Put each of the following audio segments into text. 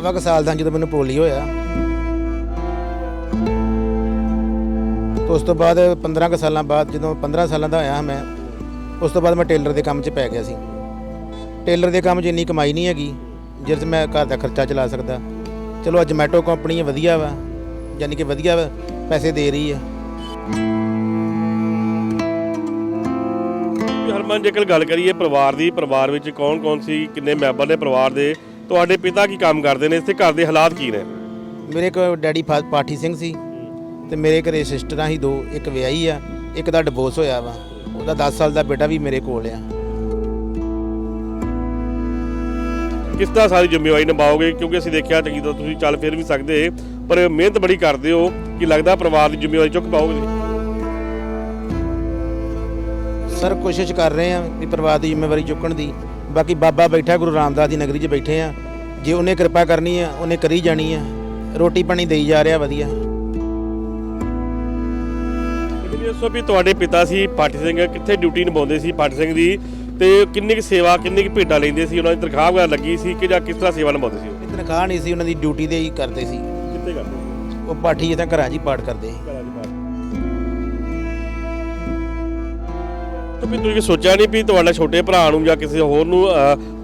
ਸਵਾ ਕੁ ਸਾਲ ਦਾ ਜਦੋਂ ਮੈਨੂੰ ਪੋਲੀਓ ਹੋਇਆ। ਤੇ ਉਸ ਤੋਂ ਬਾਅਦ 15 ਕੁ ਸਾਲਾਂ ਬਾਅਦ ਜਦੋਂ 15 ਸਾਲਾਂ ਦਾ ਹੋਇਆ ਮੈਂ, ਉਸ ਤੋਂ ਬਾਅਦ ਮੈਂ ਟੇਲਰ ਦੇ ਕੰਮ 'ਚ ਪੈ ਗਿਆ ਸੀ। ਟੇਲਰ ਦੇ ਕੰਮ 'ਚ ਇੰਨੀ ਕਮਾਈ ਨਹੀਂ ਹੈਗੀ, ਜਿਸ 'ਚ ਮੈਂ ਘਰ ਦਾ ਖਰਚਾ ਚਲਾ ਸਕਦਾ। ਚਲੋ ਜਮੈਟੋ ਕੰਪਨੀ ਵਧੀਆ ਵਾ, ਯਾਨੀ ਕਿ ਵਧੀਆ ਪੈਸੇ ਦੇ ਰਹੀ ਹੈ। ਹਰਮਨ, ਜੇਕਰ ਗੱਲ ਕਰੀਏ ਪਰਿਵਾਰ ਦੀ, ਪਰਿਵਾਰ ਵਿੱਚ ਕੌਣ-ਕੌਣ ਸੀ, ਕਿੰਨੇ ਮੈਂਬਰ ਨੇ ਪਰਿਵਾਰ ਦੇ? ਤੁਹਾਡੇ ਪਿਤਾ ਕੀ ਕੰਮ ਕਰਦੇ ਨੇ? ਤੇ ਘਰ ਦੇ ਹਾਲਾਤ ਕੀ ਨੇ? ਮੇਰੇ ਕੋਲ ਡੈਡੀ ਫਾ- ਪਾਠੀ ਸਿੰਘ ਸੀ ਤੇ ਮੇਰੇ ਘਰੇ ਸਿਸਟਰਾਂ ਹੀ ਦੋ ਇੱਕ ਵਿਆਹੀ ਆ ਇੱਕ ਦਾ ਡਿਵੋਰਸ ਹੋਇਆ ਵਾ। ਉਹਦਾ 10 ਸਾਲ ਦਾ ਬੇਟਾ ਵੀ ਮੇਰੇ ਕੋਲ ਆ। ਕਿਸ ਤਰ੍ਹਾਂ ਸਾਰੀ ਜ਼ਿੰਮੇਵਾਰੀ ਨਿਭਾਓਗੇ? ਕਿਉਂਕਿ ਅਸੀਂ ਦੇਖਿਆ ਚੰਗੀ ਤਰ੍ਹਾਂ ਤੁਸੀਂ ਚੱਲ ਫਿਰ ਵੀ ਸਕਦੇ ਪਰ ਮਿਹਨਤ ਬੜੀ ਕਰਦੇ ਹੋ। ਕਿ ਲੱਗਦਾ ਪਰਿਵਾਰ ਦੀ ਜ਼ਿੰਮੇਵਾਰੀ ਚੁੱਕ ਪਾਓਗੇ ਸਰ ਕੋਸ਼ਿਸ਼ ਕਰ ਰਹੇ ਆ ਵੀ ਪਰਿਵਾਰ ਦੀ ਜ਼ਿੰਮੇਵਾਰੀ ਚੁੱਕਣ ਦੀ। ਬਾਕੀ ਬਾਬਾ ਬੈਠਾ ਗੁਰੂ ਰਾਮਦਾਸ ਦੀ ਨਗਰੀ 'ਚ ਬੈਠੇ ਆ। ਜੇ ਉਹਨੇ ਕਿਰਪਾ ਕਰਨੀ ਆ ਉਹਨੇ ਕਰੀ ਜਾਣੀ ਆ। ਰੋਟੀ ਪਾਣੀ ਦੇਈ ਜਾ ਰਿਹਾ ਵਧੀਆ। ਦੱਸੋ ਵੀ ਤੁਹਾਡੇ ਪਿਤਾ ਸੀ ਪਾਠੀ ਸਿੰਘ ਕਿੱਥੇ ਡਿਊਟੀ ਨਿਭਾਉਂਦੇ ਸੀ ਪਾਠੀ ਸਿੰਘ ਦੀ? ਤੇ ਕਿੰਨੀ ਕੁ ਸੇਵਾ ਕਿੰਨੀ ਕੁ ਭੇਟਾ ਲੈਂਦੇ ਸੀ? ਉਹਨਾਂ ਦੀ ਤਨਖਾਹ ਵਗੈਰਾ ਲੱਗੀ ਸੀ ਕਿ ਜਾਂ ਕਿਸ ਤਰ੍ਹਾਂ ਸੇਵਾ ਨਿਭਾਉਂਦੇ ਸੀ ਉਹ? ਤਨਖਾਹ ਨਹੀਂ ਸੀ ਉਹਨਾਂ ਦੀ ਡਿਊਟੀ ਦੇ ਹੀ ਕਰਦੇ ਸੀ। ਕਿੱਥੇ ਕਰਦੇ ਉਹ ਪਾਠੀ ਤਾਂ ਘਰਾਂ 'ਚ ਹੀ ਪਾਠ ਕਰਦੇ ਸੀ। ਵੀ ਤੁਸੀਂ ਸੋਚਿਆ ਨਹੀਂ ਵੀ ਤੁਹਾਡੇ ਛੋਟੇ ਭਰਾ ਨੂੰ ਜਾਂ ਕਿਸੇ ਹੋਰ ਨੂੰ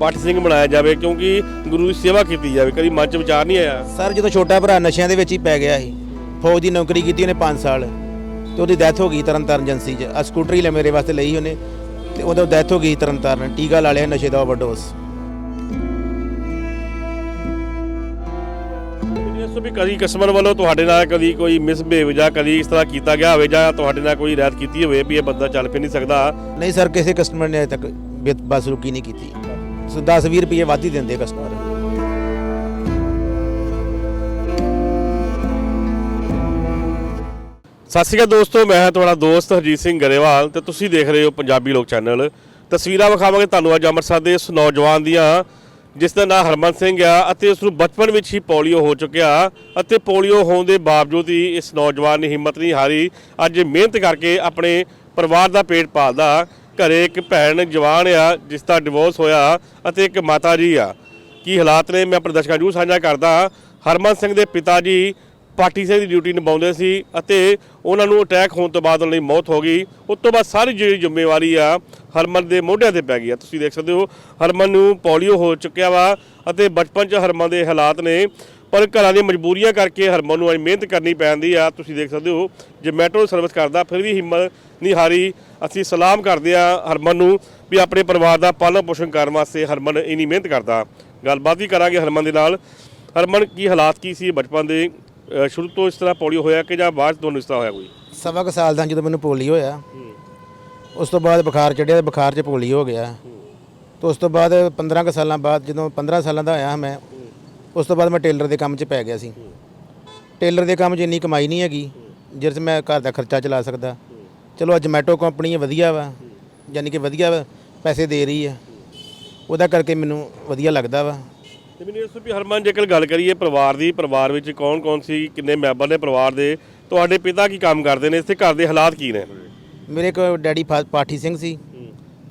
ਪਾਠ ਸਿੰਘ ਬਣਾਇਆ ਜਾਵੇ, ਕਿਉਂਕਿ ਗੁਰੂ ਦੀ ਸੇਵਾ ਕੀਤੀ ਜਾਵੇ, ਕਦੀ ਮਨ ਚ ਵਿਚਾਰ ਨਹੀਂ ਆਇਆ। ਸਰ, ਜਦੋਂ ਛੋਟਾ ਭਰਾ ਨਸ਼ਿਆਂ ਦੇ ਵਿੱਚ ਹੀ ਪੈ ਗਿਆ ਸੀ, ਫੌਜ ਦੀ ਨੌਕਰੀ ਕੀਤੀ ਉਹਨੇ 5 ਸਾਲ, ਤੇ ਉਹਦੀ ਡੈਥ ਹੋ ਗਈ ਤਰਨਤਾਰਨ ਏਜੰਸੀ 'ਚ। ਆ ਸਕੂਟਰੀ ਲੈ ਮੇਰੇ ਵਾਸਤੇ ਲਈ ਉਹਨੇ, ਤੇ ਉਹਦਾ ਡੈਥ ਹੋ ਗਈ ਤਰਨਤਾਰਨ, ਟੀਕਾ ਲਾ ਲਿਆ ਨਸ਼ੇ ਦਾ ਓਵਰਡੋਸ ਦੱਸੋ ਵੀ ਕਦੀ ਕਸਟਮਰ ਵੱਲੋਂ ਤੁਹਾਡੇ ਨਾਲ ਕਦੀ ਕੋਈ ਮਿਸਬਿਹੇਵ ਜਾਂ ਕਦੀ ਇਸ ਤਰ੍ਹਾਂ ਕੀਤਾ ਗਿਆ ਹੋਵੇ ਜਾਂ ਤੁਹਾਡੇ ਨਾਲ ਕੋਈ ਰਹਿਤ ਕੀਤੀ ਹੋਵੇ ਵੀ ਇਹ ਬੰਦਾ ਚੱਲ ਫਿਰ ਨਹੀਂ ਸਕਦਾ? ਨਹੀਂ ਸਰ ਕਿਸੇ ਕਸਟਮਰ ਨੇ ਅਜੇ ਤੱਕ ਬੇ- ਬਦਸਲੂਕੀ ਨਹੀਂ ਕੀਤੀ। ਸੋ 10 20 ਰੁਪਏ ਵੱਧ ਹੀ ਦਿੰਦੇ ਕਸਟਮਰ ਸਤਿ ਸ਼੍ਰੀ ਅਕਾਲ ਦੋਸਤੋ ਮੈਂ ਹਾਂ ਤੁਹਾਡਾ ਦੋਸਤ ਹਰਜੀਤ ਸਿੰਘ ਗਰੇਵਾਲ ਤੇ ਤੁਸੀਂ ਦੇਖ ਰਹੇ ਹੋ ਪੰਜਾਬੀ ਲੋਕ ਚੈਨਲ। ਤਸਵੀਰਾਂ ਵਿਖਾਵਾਂਗੇ ਤੁਹਾਨੂੰ ਅੱਜ ਅੰਮ੍ਰਿਤਸਰ ਦੇ ਇਸ ਨੌਜਵਾਨ ਦੀਆਂ ਜਿਸ ਦਾ ਨਾਮ ਹਰਮਨ ਸਿੰਘ ਆ ਅਤੇ ਉਸ ਨੂੰ ਬਚਪਨ ਵਿੱਚ ਹੀ ਪੋਲੀਓ ਹੋ ਚੁੱਕਿਆ ਅਤੇ ਪੋਲੀਓ ਹੋਣ ਦੇ ਬਾਵਜੂਦ ਹੀ ਇਸ ਨੌਜਵਾਨ ਨੇ ਹਿੰਮਤ ਨਹੀਂ ਹਾਰੀ। ਅੱਜ ਮਿਹਨਤ ਕਰਕੇ ਆਪਣੇ ਪਰਿਵਾਰ ਦਾ ਪੇਟ ਪਾਲਦਾ, ਘਰੇ ਇੱਕ ਭੈਣ ਜਵਾਨ ਆ, ਜਿਸ ਦਾ ਡਿਵੋਰਸ ਹੋਇਆ ਅਤੇ ਇੱਕ ਮਾਤਾ ਜੀ ਆ। ਕੀ ਹਾਲਾਤ ਨੇ? ਮੈਂ ਆਪਣੇ ਦਰਸ਼ਕਾਂ ਨੂੰ ਸਾਂਝਾ ਕਰਦਾ, ਹਰਮਨ ਸਿੰਘ ਦੇ ਪਿਤਾ ਜੀ ਪਾਠੀ ਸਿੰਘ ਦੀ ਡਿਊਟੀ ਨਿਭਾਉਂਦੇ ਸੀ ਅਤੇ ਉਹਨਾਂ ਨੂੰ ਅਟੈਕ ਹੋਣ ਤੋਂ ਬਾਅਦ ਉਹਨਾਂ ਦੀ ਮੌਤ ਹੋ ਗਈ। ਉਸ ਤੋਂ ਬਾਅਦ ਸਾਰੀ ਜਿਹੜੀ ਜ਼ਿੰਮੇਵਾਰੀ ਆ ਹਰਮਨ ਦੇ ਮੋਢਿਆਂ ਤੇ ਪੈ ਗਈ ਆ। ਤੁਸੀਂ ਦੇਖ ਸਕਦੇ ਹੋ, ਹਰਮਨ ਨੂੰ ਪੋਲੀਓ ਹੋ ਚੁੱਕਿਆ ਵਾ ਅਤੇ ਬਚਪਨ 'ਚ ਹਰਮਨ ਦੇ ਹਾਲਾਤ ਨੇ। ਪਰ ਘਰਾਂ ਦੀਆਂ ਮਜਬੂਰੀਆਂ ਕਰਕੇ ਹਰਮਨ ਨੂੰ ਅੱਜ ਮਿਹਨਤ ਕਰਨੀ ਪੈਂਦੀ ਆ। ਤੁਸੀਂ ਦੇਖ ਸਕਦੇ ਹੋ, ਜੇ ਮੈਟਰੋ ਸਰਵਿਸ ਕਰਦਾ, ਫਿਰ ਵੀ ਹਿੰਮਤ ਨਹੀਂ ਹਾਰੀ। ਅਸੀਂ ਸਲਾਮ ਕਰਦੇ ਆ ਹਰਮਨ ਨੂੰ ਵੀ ਆਪਣੇ ਪਰਿਵਾਰ ਦਾ ਪਾਲਣ ਪੋਸ਼ਣ ਕਰਨ ਵਾਸਤੇ ਹਰਮਨ ਇੰਨੀ ਮਿਹਨਤ ਕਰਦਾ। ਗੱਲਬਾਤ ਵੀ ਕਰਾਂਗੇ ਹਰਮਨ ਦੇ ਨਾਲ। ਹਰਮਨ, ਕੀ ਹਾਲਾਤ ਕੀ ਸੀ ਬਚਪਨ ਦੇ? ਅਹ ਸ਼ੁਰੂ ਤੋਂ ਇਸ ਤਰ੍ਹਾਂ ਪੋਲੀਓ ਹੋਇਆ ਕਿ ਜਾਂ ਬਾਅਦ 'ਚ ਤੁਹਾਨੂੰ ਇਸ ਤਰ੍ਹਾਂ ਹੋਇਆ ਕੋਈ? ਸਵਾ ਕੁ ਸਾਲ ਦਾ ਜਦੋਂ ਮੈਨੂੰ ਪੋਲੀਓ ਹੋਇਆ, ਉਸ ਤੋਂ ਬਾਅਦ ਬੁਖਾਰ ਚੜਿਆ ਤੇ ਬੁਖਾਰ 'ਚ ਪੋਲੀਓ ਹੋ ਗਿਆ। ਤੇ ਉਸ ਤੋਂ ਬਾਅਦ 15 ਕੁ ਸਾਲਾਂ ਬਾਅਦ ਜਦੋਂ 15 ਸਾਲਾਂ ਦਾ ਹੋਇਆ ਮੈਂ, ਉਸ ਤੋਂ ਬਾਅਦ ਮੈਂ ਟੇਲਰ ਦੇ ਕੰਮ 'ਚ ਪੈ ਗਿਆ ਸੀ। ਟੇਲਰ ਦੇ ਕੰਮ 'ਚ ਇੰਨੀ ਕਮਾਈ ਨਹੀਂ ਹੈਗੀ, ਜਿਸ 'ਚ ਮੈਂ ਘਰ ਦਾ ਖਰਚਾ ਚਲਾ ਸਕਦਾ। ਚਲੋ ਅੱਜ ਜਮੈਟੋ ਕੰਪਨੀ ਹੈ, ਵਧੀਆ ਵਾ, ਯਾਨੀ ਕਿ ਵਧੀਆ ਪੈਸੇ ਦੇ ਰਹੀ ਹੈ। ਉਹਦਾ ਕਰਕੇ ਮੈਨੂੰ ਵਧੀਆ ਲੱਗਦਾ ਵਾ। ਤੇ ਮੈਨੂੰ ਵੀ ਹਰਮਨ ਜੇਕਰ ਗੱਲ ਕਰੀਏ ਪਰਿਵਾਰ ਦੀ ਪਰਿਵਾਰ ਵਿੱਚ ਕੌਣ-ਕੌਣ ਸੀ ਕਿੰਨੇ ਮੈਂਬਰ ਨੇ ਪਰਿਵਾਰ ਦੇ ਤੁਹਾਡੇ ਪਿਤਾ ਕੀ ਕੰਮ ਕਰਦੇ ਨੇ ਤੇ ਘਰ ਦੇ ਹਾਲਾਤ ਕੀ ਨੇ? ਮੇਰੇ ਕੋਲ ਡੈਡੀ ਪਾਠੀ ਸਿੰਘ ਸੀ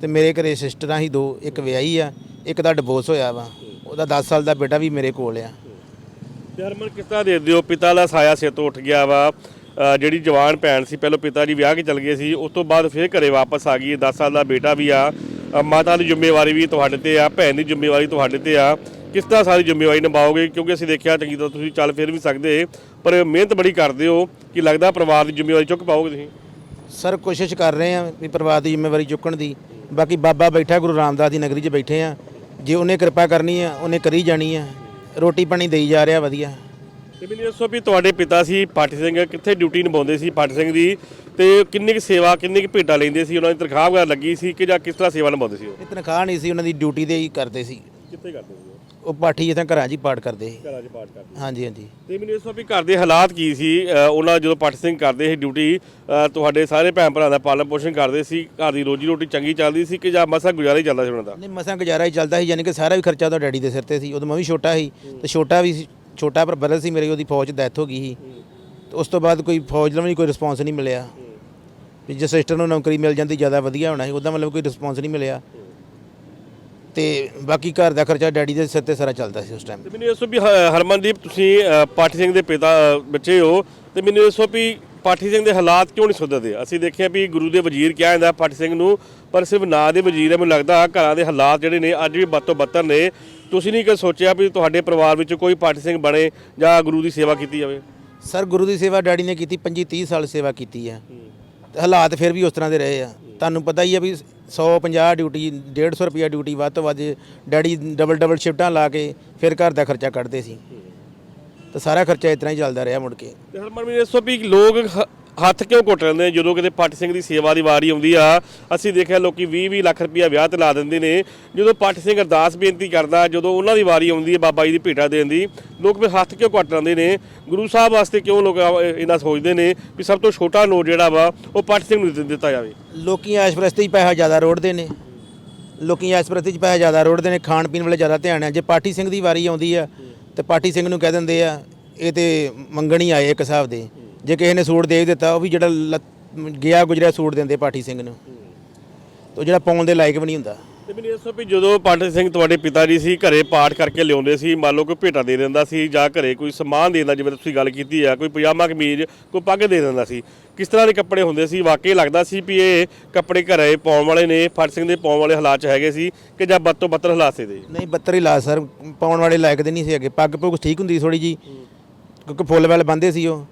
ਤੇ ਮੇਰੇ ਘਰੇ ਸਿਸਟਰਾਂ ਹੀ ਦੋ ਇੱਕ ਵਿਆਹੀ ਆ ਇੱਕ ਦਾ ਡਿਵੋਰਸ ਹੋਇਆ ਵਾ। ਉਹਦਾ 10 ਸਾਲ ਦਾ ਬੇਟਾ ਵੀ ਮੇਰੇ ਕੋਲ ਆ। ਹਰਮਨ ਕਿਸ ਤਰ੍ਹਾਂ ਦੇਖਦੇ ਹੋ ਪਿਤਾ ਦਾ ਸਾਇਆ ਸਿਰ ਤੋਂ ਉੱਠ ਗਿਆ ਵਾ ਜਿਹੜੀ ਜਵਾਨ ਭੈਣ ਸੀ ਪਹਿਲਾਂ ਪਿਤਾ ਜੀ ਵਿਆਹ ਕੇ ਚਲ ਗਏ ਸੀ ਉਸ ਤੋਂ ਬਾਅਦ ਫਿਰ ਘਰੇ ਵਾਪਸ ਆ ਗਈ 10 ਸਾਲ ਦਾ ਬੇਟਾ ਵੀ ਆ। ਮਾਤਾ ਦੀ ਜ਼ਿੰਮੇਵਾਰੀ ਵੀ ਤੁਹਾਡੇ ਤੇ ਆ ਭੈਣ ਦੀ ਜ਼ਿੰਮੇਵਾਰੀ ਤੁਹਾਡੇ ਤੇ ਆ। ਕਿਸ ਤਰ੍ਹਾਂ ਸਾਰੀ ਜ਼ਿੰਮੇਵਾਰੀ ਨਿਭਾਓਗੇ? ਕਿਉਂਕਿ ਅਸੀਂ ਦੇਖਿਆ ਚੰਗੀ ਤਰ੍ਹਾਂ ਤੁਸੀਂ ਚੱਲ ਫਿਰ ਵੀ ਸਕਦੇ ਪਰ ਮਿਹਨਤ ਬੜੀ ਕਰਦੇ ਹੋ ਕਿ ਲੱਗਦਾ ਪਰਿਵਾਰ ਦੀ ਜ਼ਿੰਮੇਵਾਰੀ ਚੁੱਕ ਪਾਓਗੇ ਤੁਸੀਂ? ਸਰ ਕੋਸ਼ਿਸ਼ ਕਰ ਰਹੇ ਆ ਵੀ ਪਰਿਵਾਰ ਦੀ ਜ਼ਿੰਮੇਵਾਰੀ ਚੁੱਕਣ ਦੀ। ਬਾਕੀ ਬਾਬਾ ਬੈਠਾ ਗੁਰੂ ਰਾਮਦਾਸ ਦੀ ਨਗਰੀ 'ਚ ਬੈਠੇ ਆ ਜੇ ਉਹਨੇ ਕਿਰਪਾ ਕਰਨੀ ਆ ਉਹਨੇ ਕਰੀ ਜਾਣੀ ਆ ਰੋਟੀ ਪਾਣੀ ਦੇਈ ਜਾ ਰਿਹਾ ਵਧੀਆ। ਤੇ ਮੈਨੂੰ ਦੱਸੋ ਵੀ ਤੁਹਾਡੇ ਪਿਤਾ ਸੀ ਪਾਠੀ ਸਿੰਘ ਕਿੱਥੇ ਡਿਊਟੀ ਨਿਭਾਉਂਦੇ ਸੀ ਪਾਠੀ ਸਿੰਘ ਦੀ? ਤੇ ਕਿੰਨੀ ਕੁ ਸੇਵਾ ਕਿੰਨੀ ਕੁ ਭੇਟਾ ਲੈਂਦੇ ਸੀ? ਉਹਨਾਂ ਦੀ ਤਨਖਾਹ ਵਗੈਰਾ ਲੱਗੀ ਸੀ ਕਿ ਜਾਂ ਕਿਸ ਤਰ੍ਹਾਂ ਸੇਵਾ ਨਿਭਾਉਂਦੇ ਸੀ ਉਹ? ਤਨਖਾਹ ਨਹੀਂ ਸੀ ਉਹਨਾਂ ਦੀ ਡਿਊਟੀ ਦੇ ਹੀ ਕਰਦੇ ਸੀ। ਕਿੱਥੇ ਕਰਦੇ ਸੀ ਉਹ ਪਾਠੀ ਤਾਂ ਘਰਾਂ 'ਚ ਹੀ ਪਾਠ ਕਰਦੇ ਸੀ। ਘਰਾਂ 'ਚ ਪਾਠ ਕਰਦੇ ਹਾਂਜੀ ਹਾਂਜੀ। ਤੇ ਮੈਨੂੰ ਦੱਸੋ ਵੀ ਘਰ ਦੇ ਹਾਲਾਤ ਕੀ ਸੀ? ਉਹਨਾਂ ਜਦੋਂ ਪਾਠੀ ਸਿੰਘ ਕਰਦੇ ਸੀ ਡਿਊਟੀ ਤੁਹਾਡੇ ਸਾਰੇ ਭੈਣ ਭਰਾ ਦਾ ਪਾਲਣ ਪੋਸ਼ਣ ਕਰਦੇ ਸੀ ਘਰ ਦੀ ਰੋਜੀ ਰੋਟੀ ਚੰਗੀ ਚੱਲਦੀ ਸੀ ਕਿ ਜਾਂ ਮਸਾ ਗੁਜ਼ਾਰਾ ਹੀ ਚੱਲਦਾ ਸੀ ਉਹਨਾਂ ਦਾ? ਨਹੀਂ ਮਸਾਂ ਗੁਜ਼ਾਰਾ ਹੀ ਚੱਲਦਾ ਸੀ ਯਾਨੀ ਕਿ ਸਾਰਾ ਵੀ ਖਰਚਾ ਤਾਂ ਡੈਡੀ ਦੇ ਸਿਰ ਤੇ ਸੀ। ਉਦੋਂ ਮੈਂ ਵੀ ਛੋਟਾ ਸੀ ਤੇ ਛੋਟਾ ਵੀ ਸੀ ਛੋਟਾ ਪਰ ਬਰਲ ਸੀ ਮੇਰੇ ਉਹਦੀ ਫੌਜ ਡੈਥ ਹੋ ਗਈ ਸੀ। ਤੇ ਉਸ ਤੋਂ ਬਾਅਦ ਕੋਈ ਫੌਜ ਵੱਲੋਂ ਵੀ ਕੋਈ ਰਿਸਪੌਂਸ ਨਹੀਂ ਮਿਲਿਆ। ਵੀ ਜੇ ਸਿਸਟਰ ਨੂੰ ਨੌਕਰੀ ਮਿਲ ਜਾਂਦੀ ਜ਼ਿਆਦਾ ਵਧੀਆ ਹੋਣਾ ਸੀ ਉਹਦਾ ਮਤਲਬ ਕੋਈ ਰਿਸਪੌਂਸ ਨਹੀਂ ਮਿਲਿਆ। ਤੇ ਬਾਕੀ ਘਰ ਦਾ ਖਰਚਾ ਡੈਡੀ ਦੇ ਸਿਰ ਤੇ ਸਾਰਾ ਚੱਲਦਾ ਸੀ ਉਸ ਟਾਈਮ ਤੇ ਮੈਨੂੰ ਇਹ ਦੱਸੋ ਵੀ ਹ- ਹਰਮਨਦੀਪ ਤੁਸੀਂ ਅ, ਪਾਠੀ ਸਿੰਘ ਦੇ ਪਿਤਾ ਅ, ਬੱਚੇ ਹੋ ਤੇ ਮੈਨੂੰ ਇਹ ਦੱਸੋ ਵੀ ਪਾਠੀ ਸਿੰਘ ਦੇ ਹਾਲਾਤ ਕਿਉਂ ਨਹੀਂ ਸੁਧਰਦੇ? ਅਸੀਂ ਦੇਖਿਆ ਵੀ ਗੁਰੂ ਦੇ ਵਜ਼ੀਰ ਕਿਹਾ ਜਾਂਦਾ ਪਾਠੀ ਸਿੰਘ ਨੂੰ ਪਰ ਸਿਰਫ ਨਾਂ ਦੇ ਵਜ਼ੀਰ ਹੈ ਮੈਨੂੰ ਲੱਗਦਾ ਘਰਾਂ ਦੇ ਹਾਲਾਤ ਜਿਹੜੇ ਨੇ ਅੱਜ ਵੀ ਬਦ ਤੋਂ ਬੱਤਰ ਨੇ। ਤੁਸੀਂ ਨਹੀਂ ਕਦੇ ਸੋਚਿਆ ਵੀ ਤੁਹਾਡੇ ਪਰਿਵਾਰ ਵਿੱਚ ਕੋਈ ਪਾਠੀ ਸਿੰਘ ਬਣੇ ਜਾਂ ਗੁਰੂ ਦੀ ਸੇਵਾ ਕੀਤੀ ਜਾਵੇ? ਸਰ ਗੁਰੂ ਦੀ ਸੇਵਾ ਡੈਡੀ ਨੇ ਕੀਤੀ 25 30 ਸਾਲ ਸੇਵਾ ਕੀਤੀ ਹੈ। ਤੇ ਹਾਲਾਤ ਫਿਰ ਵੀ ਉਸ ਤਰ੍ਹਾਂ ਦੇ ਰਹੇ ਆ। ਤੁਹਾਨੂੰ ਪਤਾ ਹੀ ਆ ਵੀ 150 ਡਿਊਟੀ 150 ਰੁਪਿਆ ਡਿਊਟੀ ਵੱਧ ਤੋਂ ਵੱਧ ਡੈਡੀ ਡਬਲ ਡਬਲ ਸ਼ਿਫਟਾਂ ਲਾ ਕੇ ਫਿਰ ਘਰ ਦਾ ਖਰਚਾ ਕੱਢਦੇ ਸੀ। ਤੇ ਸਾਰਾ ਖਰਚਾ ਤਰ੍ਹਾਂ ਹੀ ਚੱਲਦਾ ਰਿਹਾ ਮੁੜ ਕੇ। ਤੇ ਹਰਮਨ ਮੈਨੂੰ ਇਹ ਦੱਸੋ ਵੀ ਲੋਕ ਹ- ਹੱਥ ਕਿਉਂ ਘੁੱਟ ਲੈਂਦੇ ਨੇ? ਜਦੋਂ ਕਿਤੇ ਪਾਠੀ ਸਿੰਘ ਦੀ ਸੇਵਾ ਦੀ ਵਾਰੀ ਆਉਂਦੀ ਆ ਅਸੀਂ ਦੇਖਿਆ ਲੋਕੀ 20 20 ਲੱਖ ਰੁਪਇਆ ਵਿਆਹ ਤੇ ਲਾ ਦਿੰਦੇ ਨੇ। ਜਦੋਂ ਪਾਠੀ ਸਿੰਘ ਅਰਦਾਸ ਬੇਨਤੀ ਕਰਦਾ ਜਦੋਂ ਉਹਨਾਂ ਦੀ ਵਾਰੀ ਆਉਂਦੀ ਹੈ ਬਾਬਾ ਜੀ ਦੀ ਭੇਟਾ ਦੇਣ ਦੀ ਲੋਕ ਫਿਰ ਹੱਥ ਕਿਉਂ ਘੁੱਟ ਲੈਂਦੇ ਨੇ? ਗੁਰੂ ਸਾਹਿਬ ਵਾਸਤੇ ਕਿਉਂ ਲੋਕ ਇਹਨਾਂ ਸੋਚਦੇ ਨੇ ਵੀ ਸਭ ਤੋਂ ਛੋਟਾ ਨੋਟ ਜਿਹੜਾ ਵਾ ਉਹ ਪਾਠੀ ਸਿੰਘ ਨੂੰ ਦੇ ਦਿੱਤਾ ਜਾਵੇ? ਲੋਕੀ ਐਸ਼ਪ੍ਰਸਤੀ 'ਚ ਪੈਸਾ ਜ਼ਿਆਦਾ ਰੋੜਦੇ ਨੇ। ਲੋਕੀ ਐਸ਼ਪ੍ਰਸਤੀ 'ਚ ਪੈਸਾ ਜ਼ਿਆਦਾ ਰੋੜਦੇ ਨੇ ਖਾਣ ਪੀਣ ਵਾਲੇ ਜ਼ਿਆਦਾ ਧਿਆਨ ਹੈ ਜੇ ਪਾਠੀ ਸਿੰਘ ਦੀ ਵਾਰੀ ਆਉਂਦੀ ਆ ਤੇ ਪਾਠੀ ਸਿੰਘ ਨੂੰ ਕਹਿ ਦਿੰਦੇ ਆ, ਇਹ ਤੇ ਮੰਗਣੀ ਆਏ ਇੱਕ ਹਿਸਾਬ ਦੇ। ਜੇ ਕਿਸੇ ਨੇ ਸੂਟ ਦੇ ਵੀ ਦਿੱਤਾ, ਉਹ ਵੀ ਜਿਹੜਾ ਲੱਤ- ਗਿਆ ਗੁਜਰਿਆ ਸੂਟ ਦਿੰਦੇ ਪਾਠੀ ਸਿੰਘ ਨੂੰ। ਤੇ ਉਹ ਜਿਹੜਾ ਪਾਉਣ ਦੇ ਲਾਇਕ ਵੀ ਨਹੀਂ ਹੁੰਦਾ। ਤੇ ਮੈਨੂੰ ਇਹ ਦੱਸੋ ਵੀ ਜਦੋਂ ਪਾਠੀ ਸਿੰਘ ਤੁਹਾਡੇ ਪਿਤਾ ਜੀ ਸੀ, ਘਰੇ ਪਾਠ ਕਰਕੇ ਲਿਆਉਂਦੇ ਸੀ, ਮੰਨ ਲਓ ਕੋਈ ਭੇਟਾ ਦੇ ਦਿੰਦਾ ਸੀ ਜਾਂ ਘਰੇ ਕੋਈ ਸਮਾਨ ਦੇ ਦਿੰਦਾ, ਜਿਵੇਂ ਤੁਸੀਂ ਗੱਲ ਕੀਤੀ ਆ, ਕੋਈ ਪਜਾਮਾ, ਕਮੀਜ਼, ਕੋਈ ਪੱਗ ਦੇ ਦਿੰਦਾ ਸੀ, ਕਿਸ ਤਰ੍ਹਾਂ ਦੇ ਕੱਪੜੇ ਹੁੰਦੇ ਸੀ? ਵਾਕਈ ਲੱਗਦਾ ਸੀ ਵੀ ਇਹ ਕੱਪੜੇ ਘਰੇ ਪਾਉਣ ਵਾਲੇ ਨੇ ਫੜ ਸਿੰਘ ਦੇ ਪਾਉਣ ਵਾਲੇ ਹਾਲਾਤ 'ਚ ਹੈਗੇ ਸੀ ਕਿ ਜਾਂ ਬੱਤੋਂ ਬੱਤਰ ਹਾਲਾਤ ਸੀ ਦੇ? ਨਹੀਂ, ਬੱਤਰ ਹੀ ਲਾ ਸਰ, ਪਾਉਣ ਵਾਲੇ ਲਾਇਕ ਦੇ ਨਹੀਂ ਸੀ ਅੱਗੇ ਪੱਗ ਪੁੱਗ ਠੀਕ ਹੁੰਦੀ ਥੋੜੀ ਜੀ ਕਿਉਂਕਿ ਫੁੱਲ ਵੈਲ ਬੰਦੇ ਸੀ ਉਹ।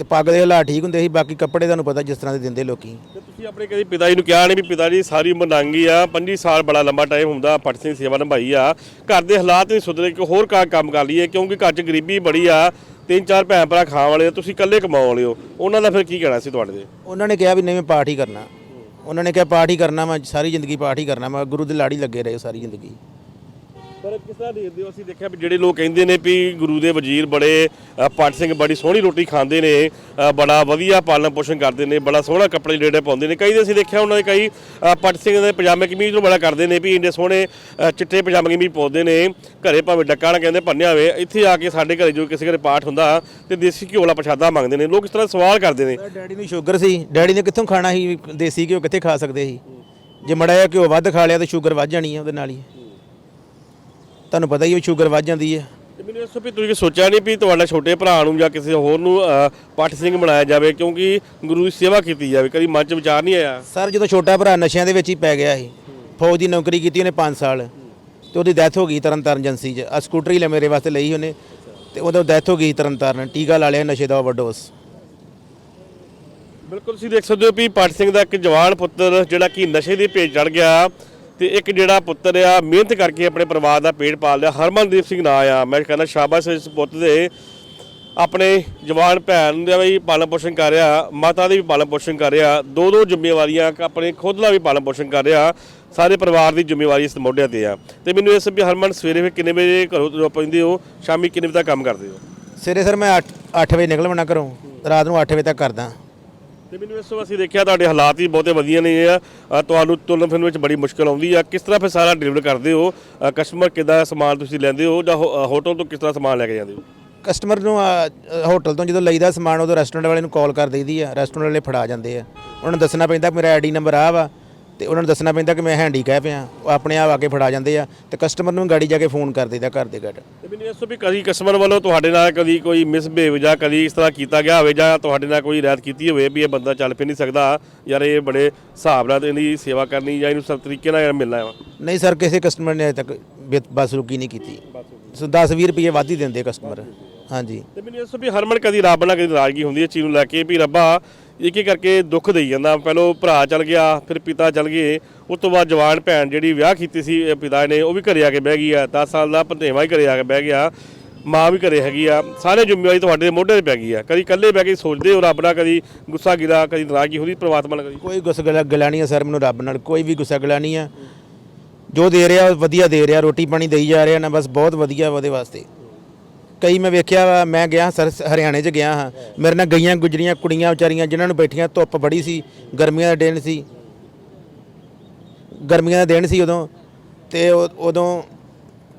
ਤੇ ਪੱਗ ਦੇ ਹਾਲਾਤ ਠੀਕ ਹੁੰਦੇ ਸੀ ਬਾਕੀ ਕੱਪੜੇ ਤੁਹਾਨੂੰ ਪਤਾ ਜਿਸ ਤਰ੍ਹਾਂ ਦੇ ਦਿੰਦੇ ਲੋਕੀ। ਤੇ ਤੁਸੀਂ ਆਪਣੇ ਕਦੀ ਪਿਤਾ ਜੀ ਨੂੰ ਕਿਹਾ ਨਹੀਂ ਵੀ ਪਿਤਾ ਜੀ ਸਾਰੀ ਉਮਰ ਲੰਘੀ ਆ 25 ਸਾਲ ਬੜਾ ਲੰਬਾ ਟਾਈਮ ਹੁੰਦਾ ਫੜ ਸਿੰਘ ਸੇਵਾ ਨਿਭਾਈ ਆ। ਘਰ ਦੇ ਹਾਲਾਤ ਨਹੀਂ ਸੁਧਰੇ ਕਿ ਹੋਰ ਕਾ ਕੰਮ ਕਰ ਲਈਏ ਕਿਉਂਕਿ ਘਰ 'ਚ ਗਰੀਬੀ ਬੜੀ ਆ ਤਿੰਨ ਚਾਰ ਭੈਣ ਭਰਾ ਖਾਣ ਵਾਲੇ ਆ, ਤੁਸੀਂ ਇਕੱਲੇ ਕਮਾਉਣ ਵਾਲੇ ਹੋ। ਉਹਨਾਂ ਦਾ ਫਿਰ ਕੀ ਕਹਿਣਾ ਸੀ ਤੁਹਾਡੇ ਦੇ ਉਹਨਾਂ ਨੇ ਕਿਹਾ ਵੀ ਨਹੀਂ ਮੈਂ ਪਾਠ ਹੀ ਕਰਨਾ। ਉਹਨਾਂ ਨੇ ਕਿਹਾ ਪਾਠ ਹੀ ਕਰਨਾ ਮੈਂ ਸਾਰੀ ਜ਼ਿੰਦਗੀ ਪਾਠ ਹੀ ਕਰਨਾ ਮੈਂ ਗੁਰੂ ਦੇ ਲਾੜੀ ਲੱਗੇ ਰਹੇ ਸਾਰੀ ਜ਼ਿੰਦਗੀ। ਪਰ ਕਿਸ ਤਰ੍ਹਾਂ ਦੇਖਦੇ ਹੋ ਅਸੀਂ ਦੇਖਿਆ ਵੀ ਜਿਹੜੇ ਲੋਕ ਕਹਿੰਦੇ ਨੇ ਵੀ ਗੁਰੂ ਦੇ ਵਜ਼ੀਰ ਬੜੇ ਅ, ਪਾਠ ਸਿੰਘ ਬੜੀ ਸੋਹਣੀ ਰੋਟੀ ਖਾਂਦੇ ਨੇ ਅ, ਬੜਾ ਵਧੀਆ ਪਾਲਣ ਪੋਸ਼ਣ ਕਰਦੇ ਨੇ ਬੜਾ ਸੋਹਣਾ ਕੱਪੜੇ ਜਿਹੜੇ ਪਾਉਂਦੇ ਨੇ। ਕਈ ਦੇ ਅਸੀਂ ਦੇਖਿਆ ਉਹਨਾਂ ਦੇ ਕਈ ਅ, ਪਾਠ ਸਿੰਘ ਦੇ ਪਜਾਮੇ ਕਮੀਜ਼ ਨੂੰ ਬੜਾ ਕਰਦੇ ਨੇ ਵੀ ਇੰਨੇ ਸੋਹਣੇ ਅ, ਚਿੱਟੇ ਪਜਾਮੇ ਕਮੀਜ਼ ਪਾਉਂਦੇ ਨੇ ਘਰੇ ਭਾਵੇਂ ਡੱਕਾ ਨਾ ਕਹਿੰਦੇ ਭੰਨਿਆ ਹੋਵੇ ਇੱਥੇ ਆ ਕੇ ਸਾਡੇ ਘਰੇ ਜੋ ਕਿਸੇ ਘਰੇ ਪਾਠ ਹੁੰਦਾ ਤੇ ਦੇਸੀ ਘਿਓ ਵਾਲਾ ਪ੍ਰਸ਼ਾਦਾ ਮੰਗਦੇ ਨੇ ਲੋਕ ਇਸ ਤਰ੍ਹਾਂ ਸਵਾਲ ਕਰਦੇ ਨੇ। ਡੈਡੀ ਨੂੰ ਸ਼ੂਗਰ ਸੀ ਡੈਡੀ ਨੇ ਕਿੱਥੋਂ ਖਾਣਾ ਸੀ ਦੇਸੀ ਘਿਓ ਕਿੱਥੇ ਖਾ ਸਕਦੇ ਸੀ? ਜੇ ਮੜਾ ਜਿਹਾ ਘਿਓ ਵੱਧ ਖਾ ਲਿਆ ਤਾਂ ਸ਼ੂਗਰ ਵੱਧ ਜਾਣੀ ਹੈ ਉਹਦੇ ਨਾਲ ਹੀ। ਤੁਹਾਨੂੰ ਪਤਾ ਹੀ ਹੈ ਸ਼ੂਗਰ ਵੱਧ ਜਾਂਦੀ ਹੈ। ਤੇ ਮੈਨੂੰ ਇਸ ਵੀ ਤੁਸੀਂ ਸੋਚਿਆ ਨਹੀਂ ਵੀ ਤੁਹਾਡਾ ਛੋਟੇ ਭਰਾ ਨੂੰ ਜਾਂ ਕਿਸੇ ਹੋਰ ਨੂੰ ਅ, ਪਾਠ ਸਿੰਘ ਬਣਾਇਆ ਜਾਵੇ ਕਿਉਂਕਿ ਗੁਰੂ ਦੀ ਸੇਵਾ ਕੀਤੀ ਜਾਵੇ ਕਦੀ ਮਨ 'ਚ ਵਿਚਾਰ ਨਹੀਂ ਆਇਆ। ਸਰ ਜਦੋਂ ਛੋਟਾ ਭਰਾ ਨਸ਼ਿਆਂ ਦੇ ਵਿੱਚ ਹੀ ਪੈ ਗਿਆ ਸੀ ਫੌਜ ਦੀ ਨੌਕਰੀ ਕੀਤੀ ਉਹਨੇ 5 ਸਾਲ ਤੇ ਉਹਦੀ ਡੈਥ ਹੋ ਗਈ ਤਰਨ ਤਾਰਨ ਏਜੰਸੀ 'ਚ। ਆ ਸਕੂਟਰੀ ਲੈ ਮੇਰੇ ਵਾਸਤੇ ਲਈ ਉਹਨੇ ਤੇ ਉਹਦਾ ਡੈਥ ਹੋ ਗਈ ਤਰਨ ਤਾਰਨ ਟੀਕਾ ਲਾ ਲਿਆ ਨਸ਼ੇ ਦਾ ਓਵਰਡੋਸ ਬਿਲਕੁਲ ਤੁਸੀਂ ਦੇਖ ਸਕਦੇ ਹੋ ਵੀ ਪਾਠ ਸਿੰਘ ਦਾ ਇੱਕ ਜਵਾਨ ਪੁੱਤਰ ਜਿਹੜਾ ਕਿ ਨਸ਼ੇ ਦੇ ਭੇਜ ਚੜ ਗਿਆ ਤੇ ਇੱਕ ਜਿਹੜਾ ਪੁੱਤਰ ਆ, ਮਿਹਨਤ ਕਰਕੇ ਆਪਣੇ ਪਰਿਵਾਰ ਦਾ ਪੇਟ ਪਾਲ ਲਿਆ। ਹਰਮਨਦੀਪ ਸਿੰਘ ਨਾਂ ਆ। ਮੈਂ ਕਹਿੰਦਾ ਸ਼ਾਬਾਸ਼ ਇਸ ਪੁੱਤ ਦੇ। ਆਪਣੇ ਜਵਾਨ ਭੈਣ ਦਾ ਵੀ ਪਾਲਣ ਪੋਸ਼ਣ ਕਰ ਰਿਹਾ, ਮਾਤਾ ਦਾ ਵੀ ਪਾਲਣ ਪੋਸ਼ਣ ਕਰ ਰਿਹਾ। ਦੋ ਦੋ ਜ਼ਿੰਮੇਵਾਰੀਆਂ, ਆਪਣੇ ਖੁਦ ਦਾ ਵੀ ਪਾਲਣ ਪੋਸ਼ਣ ਕਰ ਰਿਹਾ। ਸਾਰੇ ਪਰਿਵਾਰ ਦੀ ਜ਼ਿੰਮੇਵਾਰੀ ਇਸ ਮੋਢਿਆਂ ਤੇ ਆ। ਤੇ ਮੈਨੂੰ ਇਸ ਵੀ ਹਰਮਨ, ਸਵੇਰੇ ਫਿਰ ਕਿੰਨੇ ਵਜੇ ਘਰੋਂ ਜਦੋਂ ਹੋ? ਸ਼ਾਮੀ ਕਿੰਨੇ ਵਜੇ ਤੱਕ ਕੰਮ ਕਰਦੇ ਹੋ? ਸਵੇਰੇ ਸਰ ਮੈਂ 8 8 ਵਜੇ ਨਿਕਲ ਘਰੋਂ। ਰਾਤ ਨੂੰ 8 ਵਜੇ ਤੱਕ ਕਰਦਾ। ਤੇ ਮੈਨੂੰ ਇਸ ਤੋਂ ਅਸੀਂ ਦੇਖਿਆ ਤੁਹਾਡੇ ਹਾਲਾਤ ਵੀ ਬਹੁਤੇ ਵਧੀਆ ਨਹੀਂ ਆ। ਤੁਹਾਨੂੰ ਤੁਲਨ ਫਿਰਨ ਵਿੱਚ ਬੜੀ ਮੁਸ਼ਕਲ ਆਉਂਦੀ ਆ। ਕਿਸ ਤਰ੍ਹਾਂ ਫਿਰ ਸਾਰਾ ਡਿਲੀਵਰ ਕਰਦੇ ਹੋ? ਕਸਟਮਰ ਕਿੱਦਾਂ ਸਮਾਨ ਤੁਸੀਂ ਲੈਂਦੇ ਹੋ ਜਾਂ ਹੋ- ਹੋਟਲ ਤੋਂ ਕਿਸ ਤਰ੍ਹਾਂ ਸਮਾਨ ਲੈ ਕੇ ਜਾਂਦੇ ਹੋ? ਕਸਟਮਰ ਨੂੰ ਹੋਟਲ ਤੋਂ ਜਦੋਂ ਲਈਦਾ ਸਮਾਨ, ਉਦੋਂ ਰੈਸਟੋਰੈਂਟ ਵਾਲੇ ਨੂੰ ਕਾਲ ਕਰ ਦਈਦੀ ਆ। ਰੈਸਟੋਰੈਂਟ ਵਾਲੇ ਫੜਾ ਜਾਂਦੇ ਆ। ਉਹਨਾਂ ਨੂੰ ਦੱਸਣਾ ਪੈਂਦਾ, ਮੇਰਾ ਆਈਡੀ ਨੰਬਰ ਆ ਵਾ। ਤੇ ਉਹਨਾਂ ਨੂੰ ਦੱਸਣਾ ਪੈਂਦਾ ਕਿ ਮੈਂ ਹੈਂਡੀਕੈਪ ਆ ਉਹ ਆਪਣੇ ਆਪ ਆ ਕੇ ਫੜਾ ਜਾਂਦੇ ਆ ਤੇ ਕਸਟਮਰ ਨੂੰ ਗਾੜੀ ਜਾ ਕੇ ਫੋਨ ਕਰ ਦਈਦਾ ਘਰ ਦੇ ਘਰ। ਤੇ ਮੈਨੂੰ ਤੋਂ ਵੀ ਕਦੀ ਕਸਟਮਰ ਵੱਲੋਂ ਤੁਹਾਡੇ ਨਾਲ ਕਦੀ ਕੋਈ ਮਿਸਬਿਹੇਵ ਜਾਂ ਕਦੀ ਇਸ ਤਰ੍ਹਾਂ ਕੀਤਾ ਗਿਆ ਹੋਵੇ ਜਾਂ ਤੁਹਾਡੇ ਨਾਲ ਕੋਈ ਰਿਆਇਤ ਕੀਤੀ ਹੋਵੇ ਵੀ ਇਹ ਬੰਦਾ ਚੱਲ ਫਿਰ ਨਹੀਂ ਸਕਦਾ ਯਾਰ ਇਹ ਬੜੇ ਹਿਸਾਬ ਨਾਲ ਇਹਦੀ ਸੇਵਾ ਕਰਨੀ ਜਾਂ ਇਹਨੂੰ ਸਭ ਤਰੀਕੇ ਨਾਲ ਯਾਰ ਮਿਲਣਾ ਹੈ ਨਹੀਂ ਸਰ ਕਿਸੇ ਕਸਟਮਰ ਨੇ ਅਜੇ ਤੱਕ ਬੇ- ਬਸਲੂਕੀ ਨਹੀਂ ਕੀਤੀ। ਸੋ 10 20 ਰੁਪਏ ਵੱਧ ਦਿੰਦੇ ਕਸਟਮਰ ਹਾਂਜੀ। ਤੇ ਮੈਨੂੰ ਤੋਂ ਵੀ ਹਰਮਨ ਕਦੀ ਰੱਬ ਨਾਲ ਕਦੀ ਨਾਰਾਜ਼ਗੀ ਹੁੰਦੀ ਹੈ ਚੀਜ਼ ਨੂੰ ਲੈ ਕੇ ਵੀ ਰੱਬਾ ਇੱਕ ਇੱਕ ਕਰਕੇ ਦੁੱਖ ਦੇਈ ਜਾਂਦਾ। ਪਹਿਲੋਂ ਭਰਾ ਚਲ ਗਿਆ, ਫਿਰ ਪਿਤਾ ਚਲ ਗਏ। ਉਸ ਤੋਂ ਬਾਅਦ ਜਵਾਨ ਭੈਣ ਜਿਹੜੀ ਵਿਆਹ ਕੀਤੀ ਸੀ ਪਿਤਾ ਨੇ, ਉਹ ਵੀ ਘਰੇ ਆ ਕੇ ਬਹਿ ਗਈ ਆ। 10 ਸਾਲ ਦਾ ਭੰਤੇਵਾ ਹੀ ਘਰੇ ਆ ਕੇ ਬਹਿ ਗਿਆ, ਮਾਂ ਵੀ ਘਰੇ ਹੈਗੀ ਆ। ਸਾਰੇ ਜ਼ਿੰਮੇਵਾਰੀ ਤੁਹਾਡੇ ਮੋਢੇ ਤੇ ਪੈ ਗਈ ਆ। ਕਦੀ ਇਕੱਲੇ ਬਹਿ ਕੇ ਸੋਚਦੇ ਹੋ ਰੱਬ ਨਾਲ, ਕਦੀ ਗੁੱਸਾ ਗਿਲਾ ਕਦੀ ਨਾਰਾਜ਼ਗੀ ਹੁੰਦੀ ਪ੍ਰਮਾਤਮਾ ਨਾਲ ਕਦੀ? ਕੋਈ ਗੁੱਸਾ ਗਿਲਾ ਗਿਲਾ ਨਹੀਂ ਆ ਸਰ, ਮੈਨੂੰ ਰੱਬ ਨਾਲ ਕੋਈ ਵੀ ਗੁੱਸਾ ਗਿਲਾ ਨਹੀਂ ਆ। ਜੋ ਦੇ ਰਿਹਾ, ਵਧੀਆ ਦੇ ਰਿਹਾ, ਰੋਟੀ ਪਾਣੀ ਦੇਈ ਜਾ ਰਿਹਾ ਨਾ, ਬਸ ਬਹੁਤ ਵਧੀਆ ਵਾ ਉਹਦੇ ਵਾਸਤੇ। ਕਈ ਮੈਂ ਵੇਖਿਆ ਵਾ, ਮੈਂ ਗਿਆ ਸਰ, ਹਰਿਆਣੇ 'ਚ ਗਿਆ ਹਾਂ। ਮੇਰੇ ਨਾਲ ਗਈਆਂ ਗੁਜਰੀਆਂ ਕੁੜੀਆਂ ਵਿਚਾਰੀਆਂ ਜਿਨ੍ਹਾਂ ਨੂੰ ਬੈਠੀਆਂ, ਧੁੱਪ ਬੜੀ ਸੀ, ਗਰਮੀਆਂ ਦਾ ਦਿਨ ਸੀ। ਗਰਮੀਆਂ ਦਾ ਦਿਨ ਸੀ ਉਦੋਂ ਤੇ ਉਹ- ਉਦੋਂ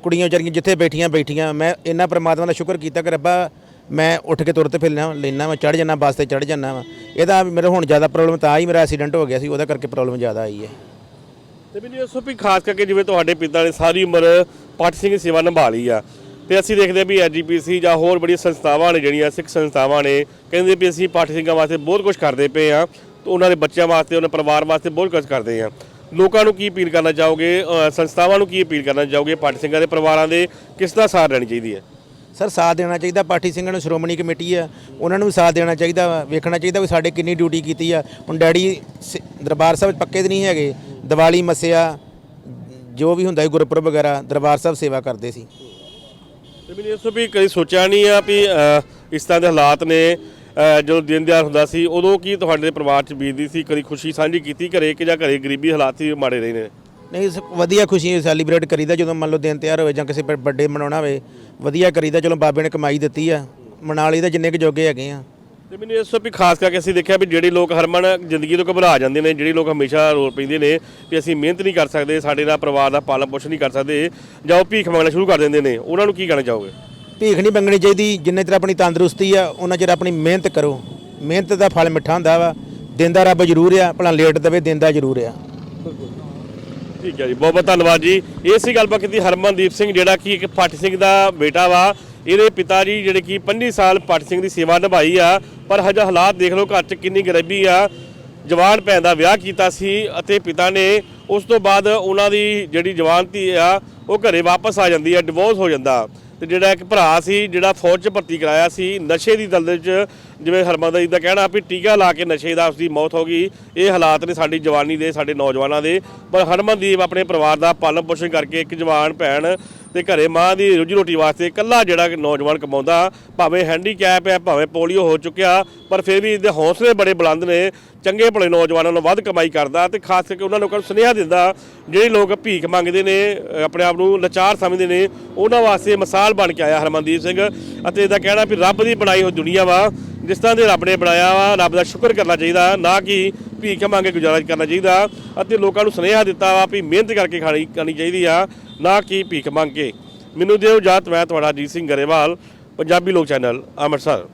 ਕੁੜੀਆਂ ਵਿਚਾਰੀਆਂ ਜਿੱਥੇ ਬੈਠੀਆਂ ਬੈਠੀਆਂ। ਮੈਂ ਇੰਨਾ ਪ੍ਰਮਾਤਮਾ ਦਾ ਸ਼ੁਕਰ ਕੀਤਾ ਕਿ ਰੱਬਾ ਮੈਂ ਉੱਠ ਕੇ ਤੁਰ ਤੇ ਫਿਰਨਾ ਲੈਣਾ ਮੈਂ ਚੜ ਜਾਣਾ ਬੱਸ ਤੇ ਚੜ ਜਾਣਾ ਵਾ। ਇਹਦਾ ਮੇਰੇ ਹੁਣ ਜ਼ਿਆਦਾ ਪ੍ਰੋਬਲਮ ਤਾਂ ਆਈ ਮੇਰਾ ਐਕਸੀਡੈਂਟ ਹੋ ਗਿਆ ਸੀ, ਉਹਦਾ ਕਰਕੇ ਪ੍ਰੋਬਲਮ ਜ਼ਿਆਦਾ ਆਈ ਹੈ। ਤੇ ਮੈਨੂੰ ਦੱਸੋ ਵੀ ਖਾਸ ਕਰਕੇ ਜਿਵੇਂ ਤੁਹਾਡੇ ਪਿਤਾ ਨੇ ਸਾਰੀ ਉਮਰ ਪਾਠ ਸਿੰਘ ਦੀ ਸੇਵਾ ਨਿਭਾ ਲਈ ਆ ਤੇ ਅਸੀਂ ਦੇਖਦੇ ਹਾਂ ਵੀ ਐਜੀਪੀਸੀ ਜਾਂ ਹੋਰ ਬੜੀਆਂ ਸੰਸਥਾਵਾਂ ਨੇ ਜਿਹੜੀਆਂ ਸਿੱਖ ਸੰਸਥਾਵਾਂ ਨੇ, ਕਹਿੰਦੇ ਵੀ ਅਸੀਂ ਪਾਠ ਸਿੰਘਾਂ ਵਾਸਤੇ ਬਹੁਤ ਕੁਝ ਕਰਦੇ ਪਏ ਆ ਤੇ ਉਹਨਾਂ ਦੇ ਬੱਚਿਆਂ ਵਾਸਤੇ, ਉਹਨਾਂ ਪਰਿਵਾਰ ਵਾਸਤੇ ਬਹੁਤ ਕੁਝ ਕਰਦੇ ਆ ਲੋਕਾਂ ਨੂੰ ਕੀ ਅਪੀਲ ਕਰਨਾ ਚਾਹੋਗੇ? ਸੰਸਥਾਵਾਂ ਨੂੰ ਕੀ ਅਪੀਲ ਕਰਨਾ ਚਾਹੋਗੇ ਪਾਠ ਸਿੰਘਾਂ ਦੇ ਪਰਿਵਾਰਾਂ ਦੇ? ਕਿਸ ਦਾ ਸਾਥ ਲੈਣੀ ਚਾਹੀਦੀ ਹੈ? ਸਰ, ਸਾਥ ਦੇਣਾ ਚਾਹੀਦਾ। ਪਾਠੀ ਸਿੰਘਾਂ ਨੂੰ ਸ਼੍ਰੋਮਣੀ ਕਮੇਟੀ ਆ ਉਹਨਾਂ ਨੂੰ ਵੀ ਸਾਥ ਦੇਣਾ ਚਾਹੀਦਾ ਵਾ ਵੇਖਣਾ ਚਾਹੀਦਾ ਵੀ ਸਾਡੇ ਕਿੰਨੀ ਡਿਊਟੀ ਕੀਤੀ ਆ। ਹੁਣ ਡੈਡੀ ਸ- ਦਰਬਾਰ ਸਾਹਿਬ ਪੱਕੇ ਤੇ ਨਹੀਂ ਹੈਗੇ। ਦੀਵਾਲੀ, ਮੱਸਿਆ, ਜੋ ਵੀ ਹੁੰਦਾ ਗੁਰਪੁਰਬ ਵਗੈਰਾ, ਦਰਬਾਰ ਸਾਹਿਬ ਸੇਵਾ ਕਰਦੇ ਸੀ। ਤੇ ਮੈਨੂੰ ਇਸ ਤੋਂ ਵੀ ਕਦੀ ਸੋਚਿਆ ਨਹੀਂ ਆ ਵੀ ਇਸ ਤਰ੍ਹਾਂ ਦੇ ਹਾਲਾਤ ਨੇ ਜਦੋਂ ਦਿਨ ਦਿਹਾੜ ਹੁੰਦਾ ਸੀ, ਉਦੋਂ ਕੀ ਤੁਹਾਡੇ ਪਰਿਵਾਰ ਚ ਬੀਤਦੀ ਸੀ, ਕਦੀ ਖੁਸ਼ੀ ਸਾਂਝੀ ਕੀਤੀ ਘਰੇ ਕਿ ਜਾਂ ਘਰੇ ਗਰੀਬੀ ਹਾਲਾਤ ਸੀ ਮਾੜੇ ਰਹੇ ਨੇ? ਨਹੀਂ ਵਧੀਆ ਖੁਸ਼ੀ ਸੈਲੀਬ੍ਰੇਟ ਕਰੀਦਾ ਜਦੋਂ ਮੰਨ ਲਓ ਦਿਨ ਤਿਆਰ ਹੋਵੇ ਜਾਂ ਕਿਸੇ ਬਰਥਡੇ ਮਨਾਉਣਾ ਹੋਵੇ, ਵਧੀਆ ਕਰੀਦਾ, ਚਲੋ ਬਾਬੇ ਨੇ ਕਮਾਈ ਦਿੱਤੀ ਆ ਮਨਾ ਲਈਦਾ ਜਿੰਨੇ ਕੁ ਜੋਗੇ ਹੈਗੇ ਆ। ਤੇ ਮੈਨੂੰ ਇਸ ਤੋਂ ਵੀ ਖਾਸ ਕਰਕੇ ਅਸੀਂ ਦੇਖਿਆ ਵੀ ਜਿਹੜੇ ਲੋਕ ਹਰਮਨ ਜ਼ਿੰਦਗੀ ਤੋਂ ਘਬਰਾ ਜਾਂਦੇ ਨੇ ਜਿਹੜੇ ਲੋਕ ਹਮੇਸ਼ਾ ਰੋਲ ਪੈਂਦੇ ਨੇ ਵੀ ਅਸੀਂ ਮਿਹਨਤ ਨਹੀਂ ਕਰ ਸਕਦੇ ਸਾਡੇ ਨਾਲ ਪਰਿਵਾਰ ਦਾ ਪਾਲਣ ਪੋਸ਼ਣ ਨਹੀਂ ਕਰ ਸਕਦੇ ਜਾਂ ਉਹ ਭੀਖ ਮੰਗਣਾ ਸ਼ੁਰੂ ਕਰ ਦਿੰਦੇ ਨੇ। ਉਹਨਾਂ ਨੂੰ ਕੀ ਕਹਿਣਾ ਚਾਹੋਗੇ? ਭੀਖ ਨਹੀਂ ਮੰਗਣੀ ਚਾਹੀਦੀ ਜਿੰਨੇ ਚਿਰ ਆਪਣੀ ਤੰਦਰੁਸਤੀ ਆ ਉਹਨਾਂ ਚਿਰ ਆਪਣੀ ਮਿਹਨਤ ਕਰੋ। ਮਿਹਨਤ ਦਾ ਫਲ ਮਿੱਠਾ ਹੁੰਦਾ ਵਾ ਦਿੰਦਾ ਰੱਬ ਜ਼ਰੂਰ ਆ ਭਲਾ ਲੇਟ ਦਵੇ ਦਿੰਦਾ ਜ਼ਰੂਰ ਆ। ਠੀਕ ਹੈ ਜੀ ਬਹੁਤ ਬਹੁਤ ਧੰਨਵਾਦ ਜੀ। ਇਹ ਸੀ ਗੱਲਬਾਤ ਕੀਤੀ ਹਰਮਨਦੀਪ ਸਿੰਘ ਜਿਹੜਾ ਕਿ ਇੱਕ ਭੱਟ ਸਿੰਘ ਦਾ ਬੇਟਾ ਵਾ। ਇਹਦੇ ਪਿਤਾ ਜੀ ਜਿਹੜੇ ਕਿ 25 ਸਾਲ ਭੱਟ ਸਿੰਘ ਦੀ ਸੇਵਾ ਨਿਭਾਈ ਆ, ਪਰ ਹਜੇ ਹਾਲਾਤ ਦੇਖ ਲਓ ਘਰ 'ਚ ਕਿੰਨੀ ਗਰੀਬੀ ਆ। ਜਵਾਨ ਭੈਣ ਦਾ ਵਿਆਹ ਕੀਤਾ ਸੀ ਅਤੇ ਪਿਤਾ ਨੇ ਉਸ ਤੋਂ ਬਾਅਦ ਉਹਨਾਂ ਦੀ ਜਿਹੜੀ ਜਵਾਨ ਧੀ ਆ, ਉਹ ਘਰੇ ਵਾਪਸ ਆ ਜਾਂਦੀ ਆ ਡਿਵੋਰਸ ਹੋ ਜਾਂਦਾ। ਤੇ ਜਿਹੜਾ ਇੱਕ ਭਰਾ ਸੀ, ਜਿਹੜਾ ਫੌਜ 'ਚ ਭਰਤੀ ਕਰਾਇਆ ਸੀ, ਨਸ਼ੇ ਦੀ ਦਲਦਲ 'ਚ ਜਿਵੇਂ ਹਰਮਨਦੀਪ ਦਾ ਕਹਿਣਾ ਵੀ ਟੀਕਾ ਲਾ ਕੇ ਨਸ਼ੇ ਦਾ ਉਸਦੀ ਮੌਤ ਹੋ ਗਈ। ਇਹ ਹਾਲਾਤ ਨੇ ਸਾਡੀ ਜਵਾਨੀ ਦੇ, ਸਾਡੇ ਨੌਜਵਾਨਾਂ ਦੇ। ਪਰ ਹਰਮਨਦੀਪ ਆਪਣੇ ਪਰਿਵਾਰ ਦਾ ਪਾਲਣ ਪੋਸ਼ਣ ਕਰਕੇ ਇੱਕ ਜਵਾਨ ਭੈਣ ਤੇ ਘਰੇ ਮਾਂ ਦੀ ਰੋਜੀ ਰੋਟੀ ਵਾਸਤੇ ਇਕੱਲਾ ਜਿਹੜਾ ਨੌਜਵਾਨ ਕਮਾਉਂਦਾ, ਭਾਵੇਂ ਹੈਂਡੀਕੈਪ ਹੈ, ਭਾਵੇਂ ਪੋਲੀਓ ਹੋ ਚੁੱਕਿਆ, ਪਰ ਫਿਰ ਵੀ ਇਹਦੇ ਹੌਸਲੇ ਬੜੇ ਬੁਲੰਦ ਨੇ। ਚੰਗੇ ਭਲੇ ਨੌਜਵਾਨਾਂ ਨੂੰ ਵੱਧ ਕਮਾਈ ਕਰਦਾ ਤੇ ਖਾਸ ਕਰਕੇ ਉਹਨਾਂ ਲੋਕਾਂ ਨੂੰ ਸੁਨੇਹਾ ਦਿੰਦਾ, ਜਿਹੜੇ ਲੋਕ ਭੀਖ ਮੰਗਦੇ ਨੇ ਆਪਣੇ ਆਪ ਨੂੰ ਲਾਚਾਰ ਸਮਝਦੇ ਨੇ, ਉਹਨਾਂ ਵਾਸਤੇ ਮਿਸਾਲ ਬਣ ਕੇ ਆਇਆ ਹਰਮਨਦੀਪ ਸਿੰਘ। ਅਤੇ ਇਹਦਾ ਕਹਿਣਾ ਵੀ ਰੱਬ ਦੀ ਬਣਾਈ ਹੋਈ ਦੁਨੀਆ ਵਾ, ਜਿਸ ਤਰ੍ਹਾਂ ਦੇ ਰੱਬ ਨੇ ਬਣਾਇਆ ਵਾ, ਰੱਬ ਦਾ ਸ਼ੁਕਰ ਕਰਨਾ ਚਾਹੀਦਾ, ਨਾ ਕਿ ਭੀਖ ਮੰਗ ਕੇ ਗੁਜ਼ਾਰਾ ਕਰਨਾ ਚਾਹੀਦਾ। ਅਤੇ ਲੋਕਾਂ ਨੂੰ ਸੁਨੇਹਾ ਦਿੱਤਾ ਵਾ ਵੀ ਮਿਹਨਤ ਕਰਕੇ ਖਾਣੀ ਕਰਨੀ ਚਾਹੀਦੀ ਆ। ਨਾ ਕਿ ਭੀਖ ਮੰਗ ਕੇ। ਮੈਨੂੰ ਦਿਓ ਜਾਤ ਮੈਂ ਤੁਹਾਡਾ ਅਜੀਤ ਸਿੰਘ ਗਰੇਵਾਲ, ਪੰਜਾਬੀ ਲੋਕ ਚੈਨਲ, ਅੰਮ੍ਰਿਤਸਰ।